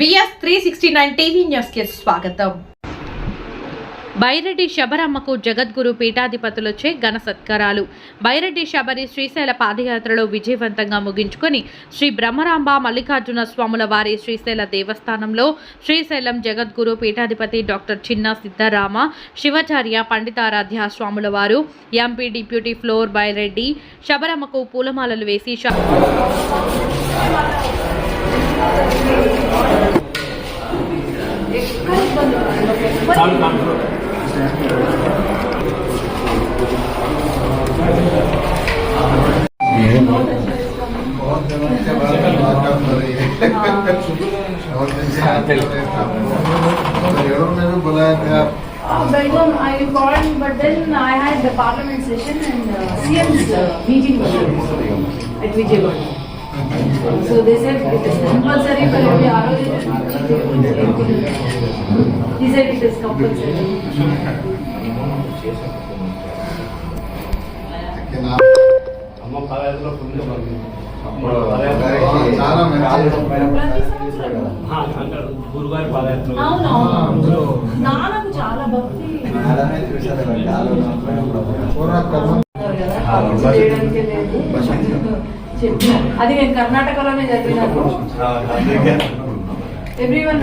VS three sixty nine TV న్యూస్కి స్వాగతం. బైరెడ్డి శబరమ్మకు జగద్గురు పీఠాధిపతులచే ఘన సత్కారాలు. బైరెడ్డి శబరి శ్రీశైల పాదయాత్రలో విజయవంతంగా ముగించుకొని శ్రీ బ్రహ్మరాంబ మల్లికార్జున స్వాముల వారి శ్రీశైల దేవస్థానంలో శ్రీశైలం జగద్గురు పీఠాధిపతి డాక్టర్ చిన్న సిద్ధరామ శివాచార్య పండితారాధ్య స్వాముల వారు ఎంపీ డిప్యూటీ ఫ్లోర్ బైరెడ్డి శబరమ్మకు పూలమాలలు వేసి Belgium, I called, but then I had the parliament session and uh, CM's uh, meeting was at Vijayawada. So they said it is compulsory for every RO. Design నాన్నకు చాలా భక్తి అది నేను కర్ణాటకలోనే చదివినాను. Everyone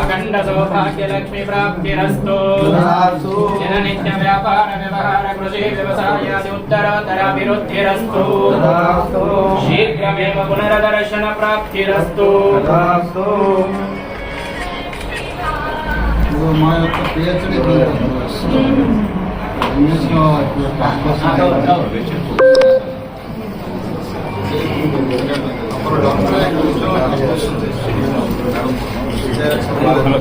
అఖండ సౌభాగ్య లక్ష్మి ప్రాప్తిరస్తో జన నిత్య వ్యాపార వ్యవహార కృషి వ్యవసాయాది ఉత్తరోత్తరాభివృద్ధిరస్తు శీఘ్రమేవ పునరదర్శన ప్రాప్తిరస్తు మా యొక్క పిహెచ్డి